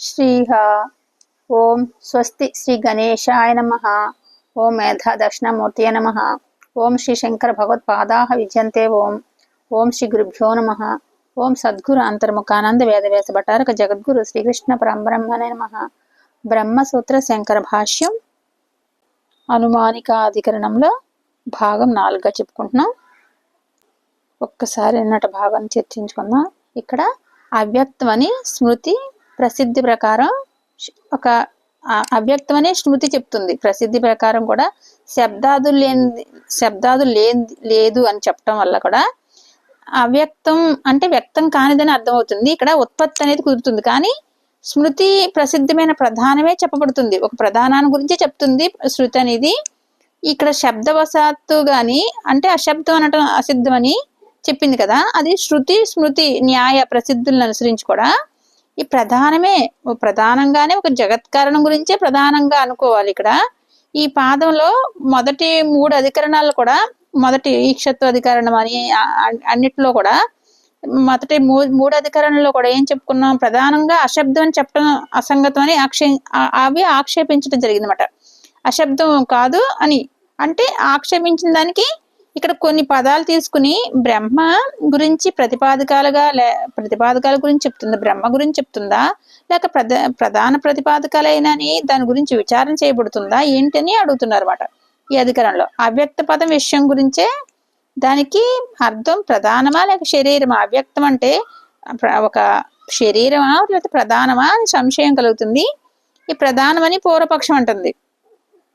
శ్రీహ. ఓం స్వస్తి శ్రీ గణేశాయ నమ. ఓం మేధా దక్షిణమూర్తియ నమ. ఓం శ్రీ శంకర భగవత్పాదా విద్యంతే ఓం. ఓం శ్రీ గురుభ్యో నమ. ఓం సద్గురు అంతర్ముఖానంద వేదవ్యాస భటారక జగద్గురు శ్రీకృష్ణ పరంబ్రహ్మణే నమ. బ్రహ్మసూత్ర శంకర భాష్యం అనుమానిక అధికరణంలో భాగం నాలుగుగా చెప్పుకుంటున్నాం. ఒక్కసారి నిన్నటి భాగాన్ని చర్చించుకుందాం. ఇక్కడ అవ్యక్తమని స్మృతి ప్రసిద్ధి ప్రకారం ఒక అవ్యక్తం అనే స్మృతి చెప్తుంది. ప్రసిద్ధి ప్రకారం కూడా శబ్దాదు లేని శబ్దాదు లేని లేదు అని చెప్పడం వల్ల కూడా అవ్యక్తం అంటే వ్యక్తం కానిదని అర్థమవుతుంది. ఇక్కడ ఉత్పత్తి అనేది కుదురుతుంది. కానీ స్మృతి ప్రసిద్ధమైన ప్రధానమే చెప్పబడుతుంది. ఒక ప్రధానాన్ని గురించే చెప్తుంది శృతి అనేది. ఇక్కడ శబ్దవశాత్తు గాని అంటే అశబ్దం అనటం అసిద్ధం అని చెప్పింది కదా. అది శృతి స్మృతి న్యాయ ప్రసిద్ధులను అనుసరించి కూడా ఈ ప్రధానమే ఓ ప్రధానంగానే ఒక జగత్ కారణం గురించే ప్రధానంగా అనుకోవాలి ఇక్కడ. ఈ పాదంలో మొదటి మూడు అధికరణాలు కూడా మొదటి ఈక్షత్వ అధికరణం అని అన్నిటిలో కూడా మొదటి మూ- మూడు అధికరణలో కూడా ఏం చెప్పుకున్నాం? ప్రధానంగా అశబ్దం అని చెప్పడం అసంగతం అని ఆక్షే అవి ఆక్షేపించడం జరిగిందనమాట అశబ్దం కాదు అని అంటే ఆక్షేపించిన దానికి ఇక్కడ కొన్ని పదాలు తీసుకుని బ్రహ్మ గురించి ప్రతిపాదకాలుగా లే ప్రతిపాదకాల గురించి చెప్తుందా? బ్రహ్మ గురించి చెప్తుందా? లేక ప్రధ ప్రధాన ప్రతిపాదకాలైనని దాని గురించి విచారణ చేయబడుతుందా? ఏంటని అడుగుతున్నారు అనమాట ఈ అధికారంలో అవ్యక్త పదం విషయం గురించే దానికి అర్థం ప్రధానమా లేక శరీరమా? అవ్యక్తం అంటే ఒక శరీరమా లేకపోతే ప్రధానమా అని సంశయం కలుగుతుంది. ఈ ప్రధానమని పూర్వపక్షం అంటుంది.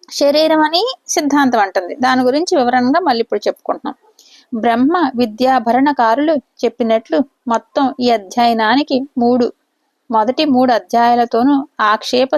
శరీరం అని సిద్ధాంతం అంటుంది. దాని గురించి వివరంగా మళ్ళీ ఇప్పుడు చెప్పుకుంటున్నాం. బ్రహ్మ విద్యాభరణకారులు చెప్పినట్లు మొత్తం ఈ అధ్యయనానికి మూడు మొదటి మూడు అధ్యాయాలతోనూ ఆక్షేప